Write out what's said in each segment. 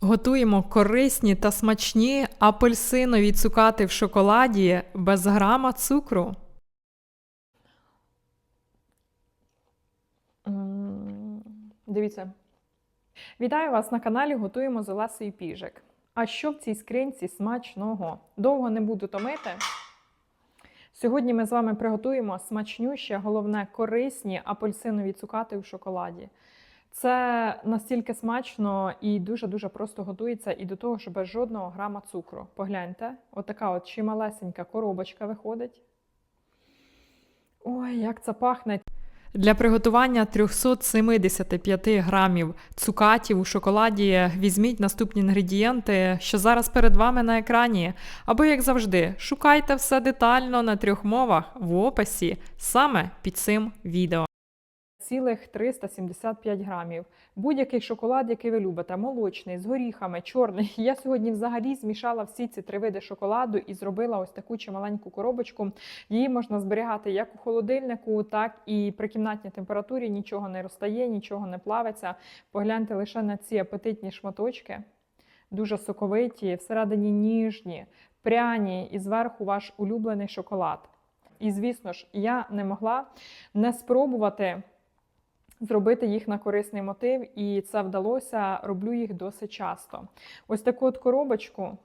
Готуємо корисні та смачні апельсинові цукати в шоколаді без грама цукру. Дивіться. Вітаю вас на каналі Готуємо з Олесею Піжик. А що в цій скринці смачного? Довго не буду томити. Сьогодні ми з вами приготуємо смачнющі, головне корисні апельсинові цукати в шоколаді. Це настільки смачно і дуже-дуже просто готується, і до того ж без жодного грама цукру. Погляньте, отака от чималесенька коробочка виходить. Ой, як це пахне! Для приготування 375 грамів цукатів у шоколаді візьміть наступні інгредієнти, що зараз перед вами на екрані. Або, як завжди, шукайте все детально на трьох мовах в описі саме під цим відео. Цілих 375 грамів. Будь-який шоколад, який ви любите, молочний, з горіхами, чорний. Я сьогодні взагалі змішала всі ці три види шоколаду і зробила ось таку чималеньку коробочку. Її можна зберігати як у холодильнику, так і при кімнатній температурі. Нічого не розтає, нічого не плавиться. Погляньте лише на ці апетитні шматочки. Дуже соковиті, всередині ніжні, пряні і зверху ваш улюблений шоколад. І, звісно ж, я не могла не спробувати зробити їх на корисний мотив, і це вдалося. Роблю їх досить часто. Ось таку от коробочку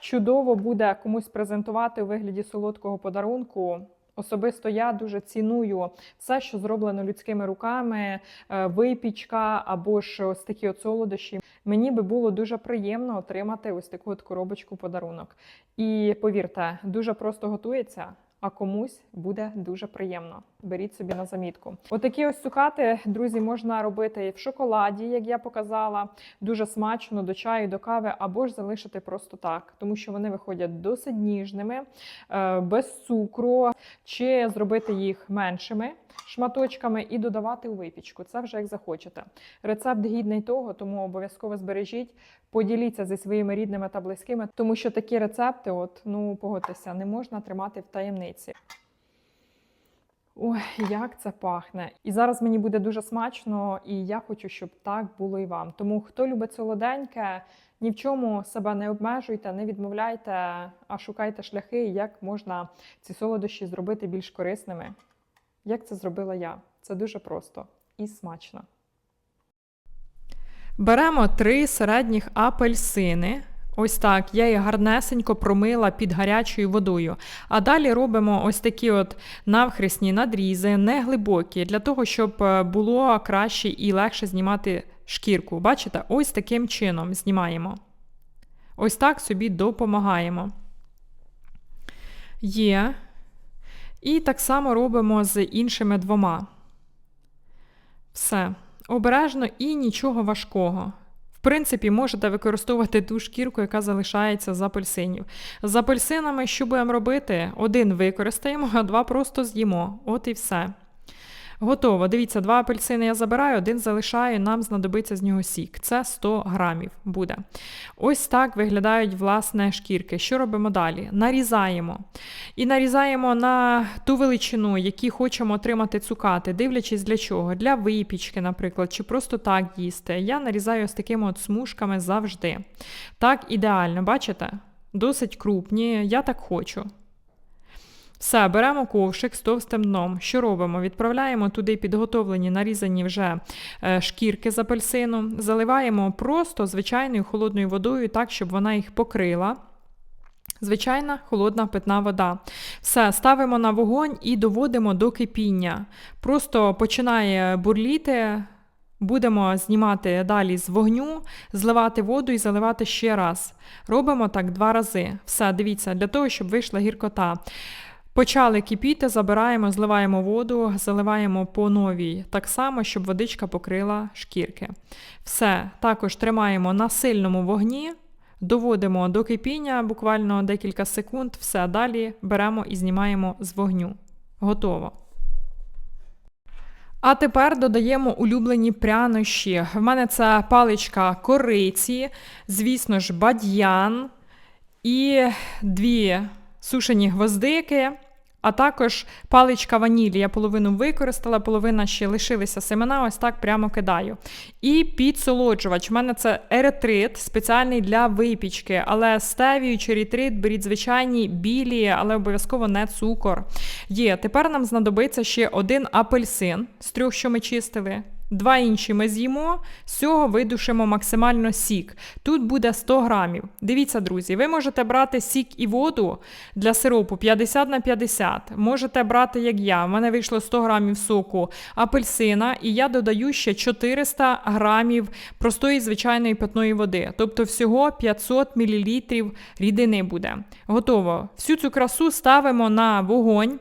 чудово буде комусь презентувати у вигляді солодкого подарунку. Особисто я дуже ціную все, що зроблено людськими руками, е, випічка або ж ось такі от солодощі. Мені би було дуже приємно отримати ось таку от коробочку подарунок. І повірте, дуже просто готується. А комусь буде дуже приємно. Беріть собі на замітку. Отакі ось цукати, друзі, можна робити в шоколаді, як я показала, дуже смачно до чаю, до кави, або ж залишити просто так, тому що вони виходять досить ніжними, е, без цукру, чи зробити їх меншими шматочками і додавати у випічку. Це вже як захочете. Рецепт гідний того, тому обов'язково збережіть, поділіться зі своїми рідними та близькими, тому що такі рецепти, от ну погодьтеся, не можна тримати в таємниці. Ой, як це пахне! І зараз мені буде дуже смачно, і я хочу, щоб так було і вам. Тому хто любить солоденьке, ні в чому себе не обмежуйте, не відмовляйте, а шукайте шляхи, як можна ці солодощі зробити більш корисними. Як це зробила я? Це дуже просто і смачно. Беремо три середніх апельсини. Ось так, я їх гарнесенько промила під гарячою водою. А далі робимо ось такі от навхресні надрізи, не глибокі, для того, щоб е, було краще і легше знімати шкірку. Бачите, ось таким чином знімаємо. Ось так собі допомагаємо. Є. І так само робимо з іншими двома. Все. Обережно і нічого важкого. В принципі, можете використовувати ту шкірку, яка залишається з апельсинів. З апельсинами, що будемо робити? Один використаємо, а два просто з'їмо. От і все. Готово. Дивіться, два апельсини я забираю, один залишаю, нам знадобиться з нього сік. Це 100 грамів буде. Ось так виглядають власне шкірки. Що робимо далі? Нарізаємо. І нарізаємо на ту величину, які хочемо отримати цукати, дивлячись для чого. Для випічки, наприклад, чи просто так їсти. Я нарізаю з такими от смужками завжди. Так ідеально, бачите? Досить крупні, я так хочу. Все, беремо ковшик з товстим дном. Що робимо? Відправляємо туди підготовлені, нарізані вже е, шкірки з апельсину, заливаємо просто звичайною холодною водою, так, щоб вона їх покрила. Звичайна холодна питна вода. Все, ставимо на вогонь і доводимо до кипіння. Просто починає бурліти. Будемо знімати далі з вогню, зливати воду і заливати ще раз. Робимо так два рази. Все, дивіться, для того, щоб вийшла гіркота. Почали кипіти, забираємо, зливаємо воду, заливаємо по новій, так само, щоб водичка покрила шкірки. Все, також тримаємо на сильному вогні, доводимо до кипіння буквально декілька секунд, все, далі беремо і знімаємо з вогню. Готово. А тепер додаємо улюблені прянощі. В мене це паличка кориці, звісно ж, бадьян і дві сушені гвоздики, А також паличка ванілі. Я половину використала, половина ще лишилися семена, ось так прямо кидаю. І підсолоджувач. У мене це еритрит, спеціальний для випічки. Але стевію чи ретрит беріть звичайні білі, але обов'язково не цукор. Є. Тепер нам знадобиться ще один апельсин з трьох, що ми чистили. Два інші ми з'їмо, з цього видушимо максимально сік. Тут буде 100 грамів. Дивіться, друзі, ви можете брати сік і воду для сиропу 50 на 50. Можете брати, як я. У мене вийшло 100 грамів соку апельсина, і я додаю ще 400 грамів простої звичайної питної води. Тобто всього 500 мл рідини буде. Готово. Всю цю красу ставимо на вогонь.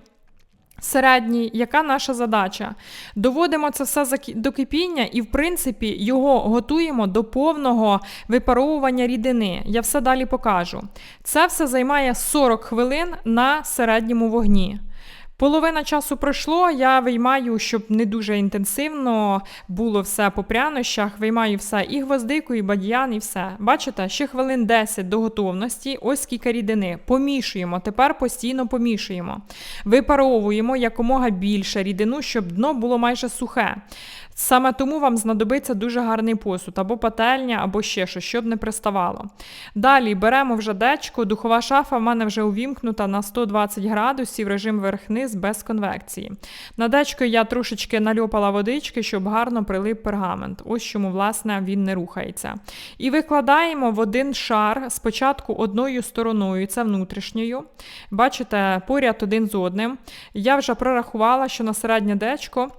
Середній, яка наша задача? Доводимо це все до кипіння і, в принципі, його готуємо до повного випаровування рідини. Я все далі покажу. Це все займає 40 хвилин на середньому вогні. Половина часу пройшло, я виймаю, щоб не дуже інтенсивно було все по прянощах, виймаю все і гвоздику, і бадьян, і все. Бачите, ще хвилин 10 до готовності, ось скільки рідини. Помішуємо, тепер постійно помішуємо. Випаровуємо якомога більше рідину, щоб дно було майже сухе. Саме тому вам знадобиться дуже гарний посуд, або пательня, або ще щось, щоб не приставало. Далі беремо вже дечко, духова шафа в мене вже увімкнута на 120 градусів, режим верх-низ без конвекції. На дечко я трошечки нальопала водички, щоб гарно прилип пергамент. Ось чому, власне, він не рухається. І викладаємо в один шар спочатку одною стороною, це внутрішньою. Бачите, поряд один з одним. Я вже прорахувала, що на середнє дечко.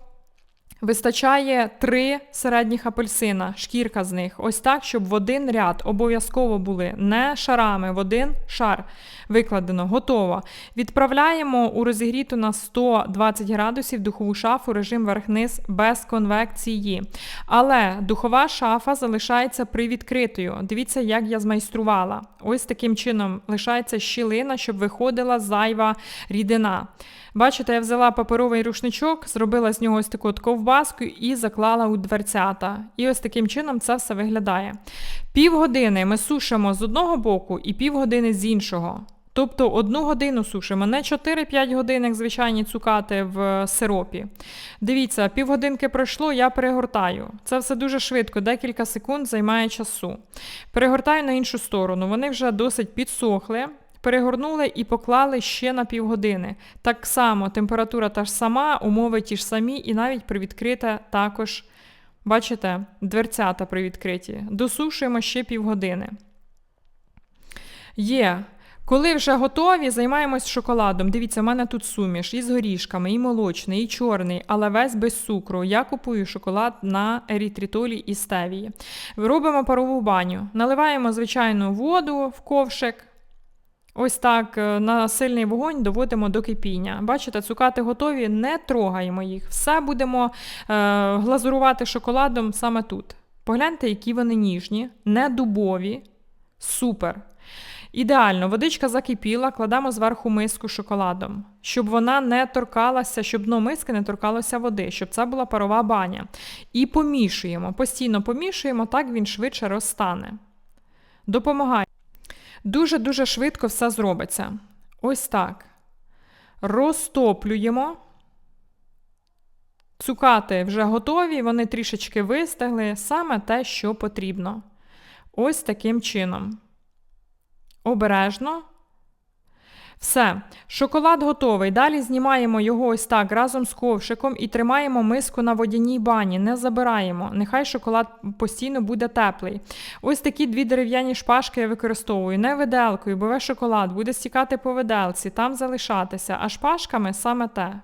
Вистачає три середніх апельсина, шкірка з них. Ось так, щоб в один ряд обов'язково були не шарами, в один шар викладено, готово. Відправляємо у розігріту на 120 градусів духову шафу режим верх-низ без конвекції. Але духова шафа залишається привідкритою. Дивіться, як я змайструвала. Ось таким чином лишається щілина, щоб виходила зайва рідина. Бачите, я взяла паперовий рушничок, зробила з нього ось таку от ковбаску і заклала у дверцята. І ось таким чином це все виглядає. Півгодини ми сушимо з одного боку і півгодини з іншого. Тобто одну годину сушимо, не 4-5 годин, як звичайні цукати в сиропі. Дивіться, півгодинки пройшло, я перегортаю. Це все дуже швидко, декілька секунд займає часу. Перегортаю на іншу сторону. Вони вже досить підсохли. Перегорнули і поклали ще на півгодини. Так само температура та ж сама, умови ті ж самі, і навіть привідкрита також, бачите, дверцята привідкриті. Досушуємо ще півгодини. Є. Коли вже готові, займаємось шоколадом. Дивіться, в мене тут суміш і з горішками, і молочний, і чорний, але весь без цукру. Я купую шоколад на ерітритолі і стевії. Робимо парову баню. Наливаємо звичайну воду в ковшик. Ось так е, на сильний вогонь доводимо до кипіння. Бачите, цукати готові, не трогаємо їх. Все будемо е, глазурувати шоколадом саме тут. Погляньте, які вони ніжні, не дубові. Супер. Ідеально, водичка закипіла, кладемо зверху миску шоколадом, щоб вона не торкалася, щоб дно миски не торкалося води, щоб це була парова баня. І помішуємо, постійно помішуємо, так він швидше розтане. Допомагає. Дуже-дуже швидко все зробиться. Ось так. Розтоплюємо. Цукати вже готові, вони трішечки вистегли, саме те, що потрібно. Ось таким чином. Обережно. Все, шоколад готовий. Далі знімаємо його ось так разом з ковшиком і тримаємо миску на водяній бані. Не забираємо. Нехай шоколад постійно буде теплий. Ось такі дві дерев'яні шпажки я використовую. Не виделкою, бо весь шоколад буде стікати по виделці, там залишатися, а шпажками саме те.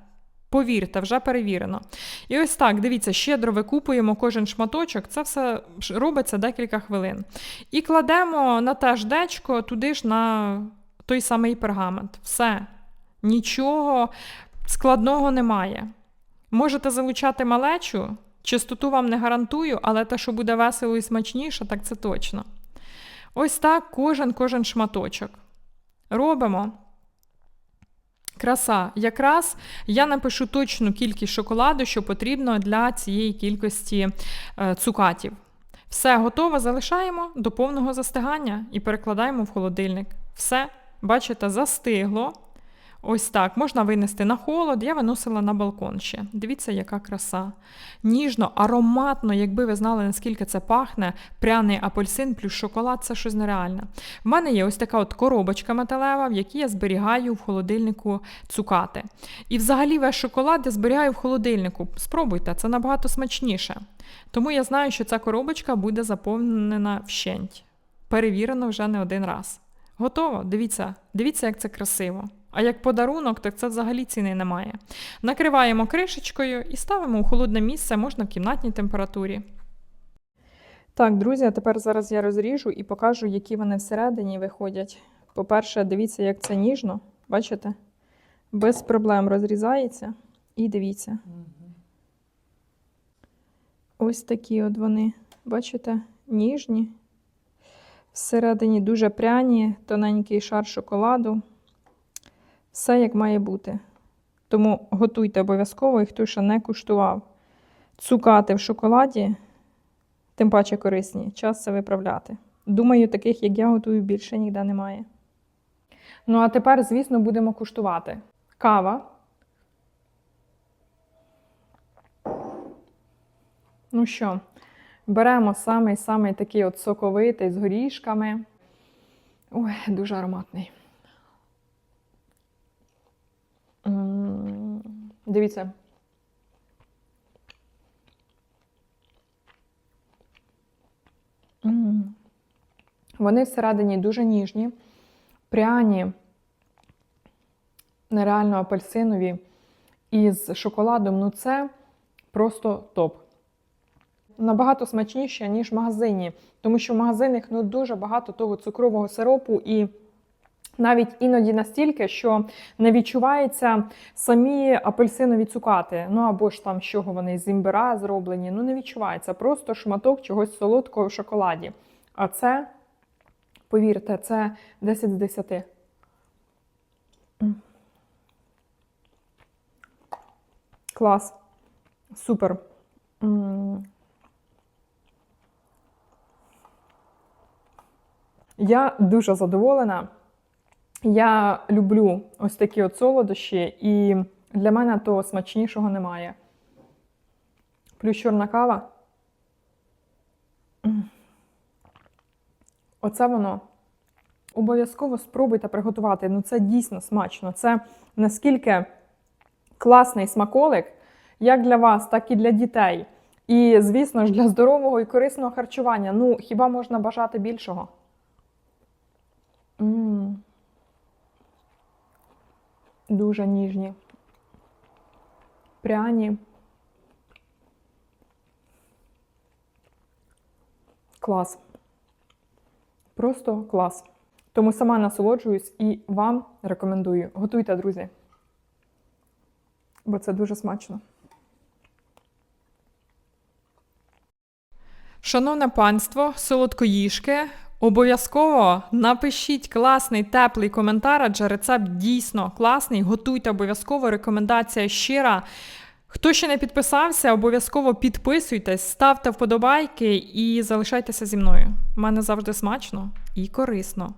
Повірте, вже перевірено. І ось так, дивіться, щедро викупуємо кожен шматочок, це все робиться декілька хвилин. І кладемо на те дечко, туди ж на той самий пергамент. Все. Нічого складного немає. Можете залучати малечу, чистоту вам не гарантую, але те, що буде весело і смачніше, так це точно. Ось так кожен кожен шматочок. Робимо. Краса. Якраз я напишу точну кількість шоколаду, що потрібно для цієї кількості е, цукатів. Все готово, залишаємо до повного застигання і перекладаємо в холодильник. Все, бачите, застигло. Ось так. Можна винести на холод. Я виносила на балкон ще. Дивіться, яка краса. Ніжно, ароматно, якби ви знали, наскільки це пахне, пряний апельсин плюс шоколад це щось нереальне. В мене є ось така от коробочка металева, в якій я зберігаю в холодильнику цукати. І взагалі весь шоколад я зберігаю в холодильнику. Спробуйте, це набагато смачніше. Тому я знаю, що ця коробочка буде заповнена вщент. Перевірено вже не один раз. Готово? Дивіться, дивіться, як це красиво. А як подарунок, так це взагалі ціни немає. Накриваємо кришечкою і ставимо у холодне місце, можна в кімнатній температурі. Так, друзі, а тепер зараз я розріжу і покажу, які вони всередині виходять. По-перше, дивіться, як це ніжно. Бачите? Без проблем розрізається. І дивіться. Ось такі от вони, бачите, ніжні. Всередині дуже пряні, тоненький шар шоколаду. Все як має бути. Тому готуйте обов'язково, і хто ще не куштував. Цукати в шоколаді, тим паче корисні, час це виправляти. Думаю, таких, як я готую, більше ніде немає. Ну, а тепер, звісно, будемо куштувати. Кава. Ну що, беремо самий-самий такий от соковитий з горішками. Ой, дуже ароматний. Дивіться. Вони всередині дуже ніжні, пряні, нереально апельсинові. І з шоколадом, ну це просто топ. Набагато смачніше, ніж в магазині, тому що в магазинах ну, дуже багато того цукрового сиропу і навіть іноді настільки, що не відчуваються самі апельсинові цукати. Ну або ж там з чого вони з імбира зроблені. Ну не відчувається. Просто шматок чогось солодкого в шоколаді. А це, повірте, це 10 з 10. Клас. Супер. Я дуже задоволена. Я люблю ось такі от солодощі, і для мене того смачнішого немає. Плюс чорна кава. Оце воно. Обов'язково спробуйте приготувати. Ну, це дійсно смачно. Це наскільки класний смаколик, як для вас, так і для дітей. І, звісно ж, для здорового і корисного харчування. Ну, хіба можна бажати більшого? М. Дуже ніжні. Пряні. Клас. Просто клас. Тому сама насолоджуюсь і вам рекомендую. Готуйте, друзі. Бо це дуже смачно. Шановне панство, солодкоїжки, обов'язково напишіть класний теплий коментар, адже рецепт дійсно класний. Готуйте обов'язково. Рекомендація щира. Хто ще не підписався, обов'язково підписуйтесь, ставте вподобайки і залишайтеся зі мною. У мене завжди смачно і корисно.